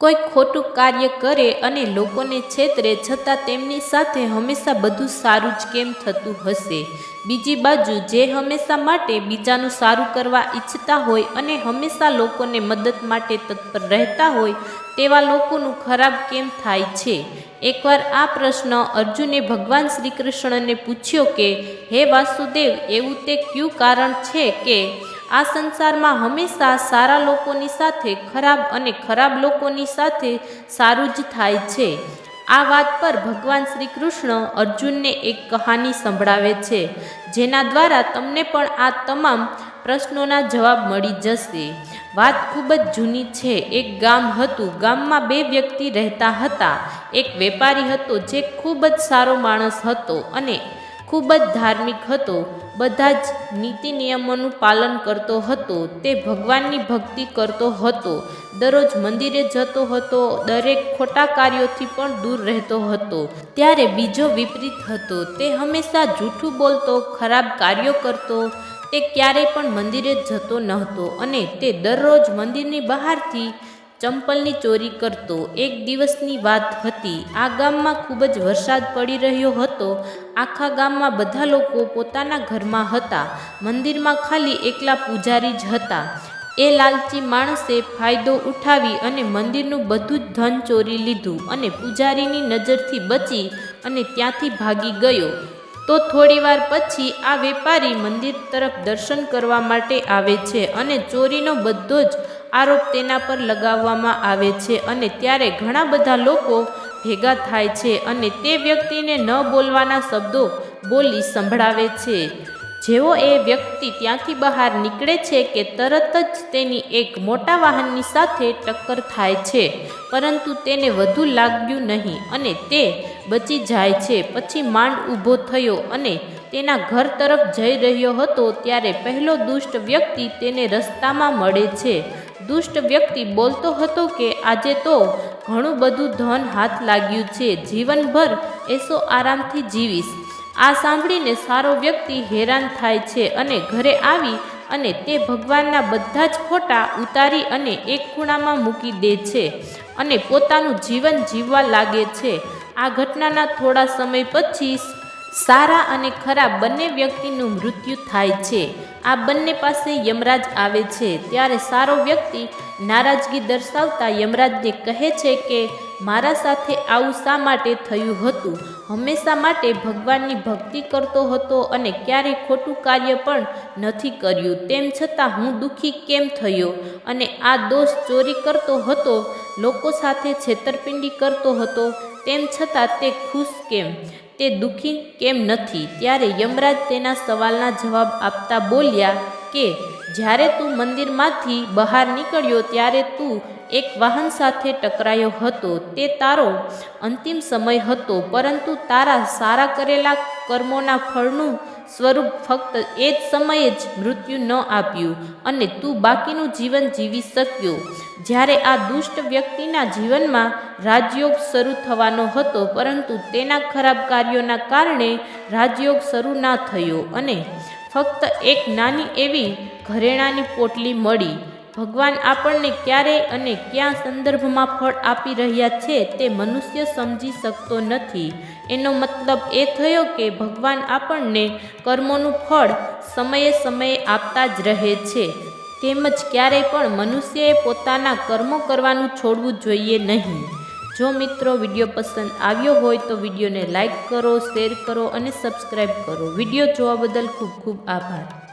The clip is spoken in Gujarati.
કોઈ ખોટું કાર્ય કરે અને લોકોને છેતરે છતાં તેમની સાથે હંમેશા બધું સારું જ કેમ થતું હશે? બીજી બાજુ, જે હંમેશા માટે બીજાનું સારું કરવા ઈચ્છતા હોય અને હંમેશા લોકોને મદદ માટે તત્પર રહેતા હોય, તેવા લોકોનું ખરાબ કેમ થાય છે? એકવાર આ પ્રશ્ન અર્જુને ભગવાન શ્રી કૃષ્ણને પૂછ્યો કે, હે વાસુદેવ, એવું તે કયું કારણ છે કે આ સંસારમાં હંમેશા સારા લોકોની સાથે, ખરાબ અને ખરાબ લોકોની સાથે સારું જ થાય છે. આ વાત પર ભગવાન શ્રી કૃષ્ણ અર્જુનને એક કહાની સંભળાવે છે, જેના દ્વારા તમને પણ આ તમામ પ્રશ્નોના જવાબ મળી જશે. વાત ખૂબ જ જૂની છે. એક ગામ હતું. ગામમાં બે વ્યક્તિ રહેતા હતા. એક વેપારી હતો જે ખૂબ જ સારો માણસ હતો અને ખૂબ જ ધાર્મિક હતો. બધા જ નીતિ નિયમોનું પાલન કરતો હતો. તે ભગવાનની ભક્તિ કરતો હતો. દરરોજ મંદિરે જતો હતો. દરેક ખોટા કાર્યોથી પણ દૂર રહેતો હતો. ત્યારે બીજો વિપરીત હતો. તે હંમેશા જૂઠું બોલતો, ખરાબ કાર્યો કરતો. તે ક્યારેય પણ મંદિરે જતો ન હતો અને તે દરરોજ મંદિરની બહારથી ચંપલની ચોરી કરતો એક દિવસની વાત હતી. આ ગામમાં ખૂબ જ વરસાદ પડી રહ્યો હતો. આખા ગામમાં બધા લોકો પોતાના ઘરમાં હતા. મંદિરમાં ખાલી એકલા પૂજારી જ હતા. એ લાલચી માણસે ફાયદો ઉઠાવી અને મંદિરનું બધું જ ધન ચોરી લીધું અને પૂજારીની નજરથી બચી અને ત્યાંથી ભાગી ગયો. તો થોડીવાર પછી આ વેપારી મંદિર તરફ દર્શન કરવા માટે આવે છે અને ચોરીનો બધો જ આરોપ તેના પર લગાવવામાં આવે છે અને ત્યારે ઘણા બધા લોકો ભેગા થાય છે અને તે વ્યક્તિને ન બોલવાના શબ્દો બોલી સંભળાવે છે. જેવો એ વ્યક્તિ ત્યાંથી બહાર નીકળે છે કે તરત જ તેની એક મોટા વાહનની સાથે ટક્કર થાય છે, પરંતુ તેને વધુ લાગ્યું નહીં અને તે બચી જાય છે. પછી માંડ ઊભો થયો અને તેના ઘર તરફ જઈ રહ્યો હતો ત્યારે પહેલો દુષ્ટ વ્યક્તિ તેને રસ્તામાં મળે છે. દુષ્ટ વ્યક્તિ બોલતો હતો કે આજે તો ઘણું બધું ધન હાથ લાગ્યું છે. જીવનભર એસો આરામથી જીવીશ. આ સાંભળીને સારો વ્યક્તિ હેરાન થાય છે અને ઘરે આવી અને તે ભગવાનના બધા જ ફોટા ઉતારી અને એક ખૂણામાં મૂકી દે છે અને પોતાનું જીવન જીવવા લાગે છે. આ ઘટનાના થોડા સમય પછી સારા અને ખરાબ બંને વ્યક્તિનું મૃત્યુ થાય છે. આ બંને પાસે યમરાજ આવે છે. ત્યારે સારો વ્યક્તિ નારાજગી દર્શાવતા યમરાજને કહે છે કે, મારા સાથે આવું શા માટે થયું હતું? હંમેશા માટે ભગવાનની ભક્તિ કરતો હતો અને ક્યારેય ખોટું કાર્ય પણ નથી કર્યું. તેમ છતાં હું દુઃખી કેમ થયો? અને આ દોષ ચોરી કરતો હતો? લોકો સાથે છેતરપિંડી કરતો હતો? તેમ છતાં તે ખુશ કેમ? તે દુઃખી કેમ નથી? ત્યારે યમરાજ તેના સવાલના જવાબ આપતા બોલ્યા કે જ્યારે તું મંદિરમાંથી બહાર નીકળ્યો ત્યારે તું એક વાહન સાથે ટકરાયો હતો. તે તારો અંતિમ સમય હતો, પરંતુ તારા સારા કરેલા કર્મોના ફળનું સ્વરૂપ ફક્ત એ જ સમયે જ મૃત્યુ ન આપ્યું અને તું બાકીનું જીવન જીવી શક્યો. જ્યારે આ દુષ્ટ વ્યક્તિના જીવનમાં રાજયોગ શરૂ થવાનો હતો, પરંતુ તેના ખરાબ કાર્યોના કારણે રાજયોગ શરૂ ના થયો અને ફક્ત એક નાની એવી ઘરેણાની પોટલી મળી. ભગવાન આપણને ક્યારેય અને ક્યાં સંદર્ભમાં ફળ આપી રહ્યા છે તે મનુષ્ય સમજી શકતો નથી. એનો મતલબ એ થયો કે ભગવાન આપણને કર્મોનું ફળ સમયે સમયે આપતા જ રહે છે. તેમજ ક્યારેય પણ મનુષ્યએ પોતાના કર્મો કરવાનું છોડવું જોઈએ નહીં. જો મિત્રો વીડિયો પસંદ આવ્યો હોય તો વિડીયોને લાઇક કરો, શેર કરો અને સબસ્ક્રાઈબ કરો. વીડિયો જોવા બદલ ખૂબ ખૂબ આભાર.